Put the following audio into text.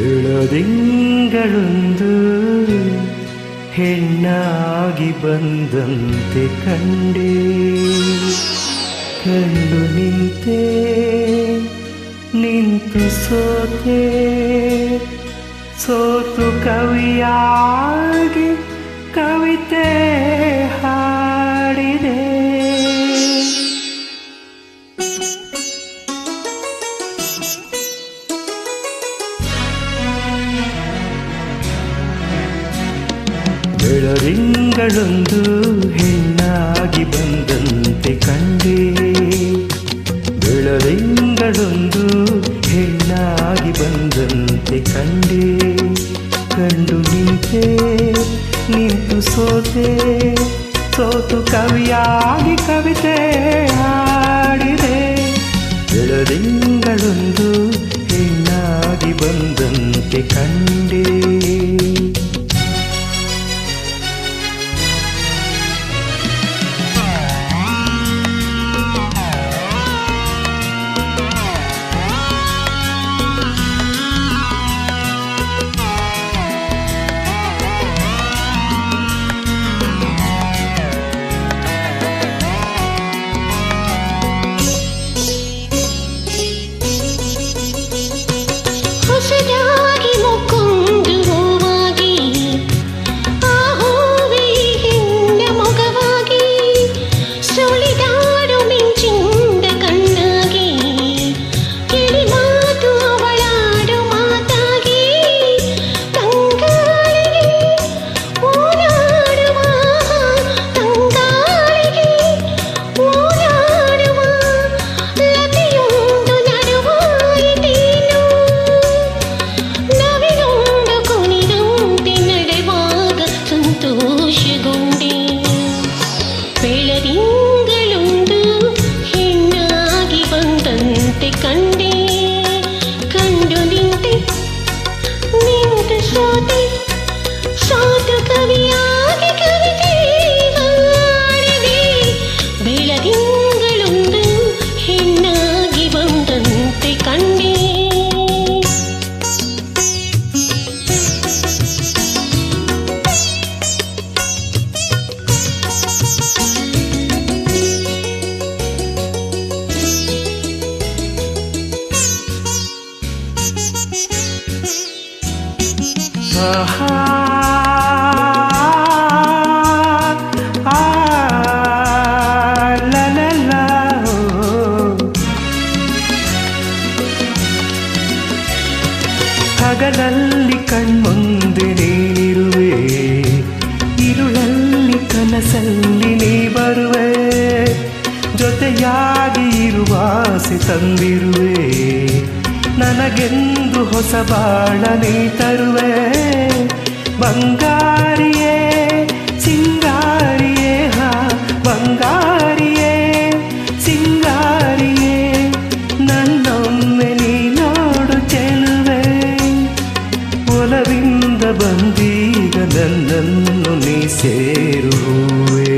ಬೆಳದಿಂಗಳೊಂದು ಹೆಣ್ಣಾಗಿ ಬಂದಂತೆ ಕಂಡೆ. ಕಂಡು ನಿಂತೆ ನಿಂತು ಸೋತೆ. ಸೋತು ಕವಿಯಾಗಿ ಕವಿತೆ ಬೆಳರಿಂಗಳೊಂದು ಹೆಣ್ಣಾಗಿ ಬಂದಂತೆ ಕಂಡೆ. ಬೆಳರಿಂಗಳೊಂದು ಹೆಣ್ಣಾಗಿ ಬಂದಂತೆ ಕಂಡೆ. ಕಂಡು ನಿಂತೆ, ನಿಂತು ಸೋತೆ, ಸೋತು ಕವಿಯಾಗಿ ಕವಿತೆ. ಆಹಾ ಆ ಲಾ ಲಾ ಲಾ, ಓ. ಹಗಲಲ್ಲಿ ಕಣ್ಮುಂದೆ ನೀನಿರುವೆ ಇರುಳಲ್ಲಿ ಕನಸಲ್ಲಿ ನೀ ಬರುವೆ ಜೊತೆಯಾಗಿ ಇರುವ ತಂದಿರುವೆ ನನಗೆಂದು ಹೊಸ ಬಾಳ ನೀ ತರುವೆ ಬಂಗಾರಿಯೇ ಸಿಂಗಾರಿಯೇ ಹಾ ಬಂಗಾರಿಯೇ ಸಿಂಗಾರಿಯೇ ನನ್ನೊಮ್ಮೆ ನೀ ನೋಡು ಚೆಲುವೆ ಒಲವಿಂದ ಬಂದೀಗ ನನ್ನನ್ನು ನೀ ಸೇರುವೆ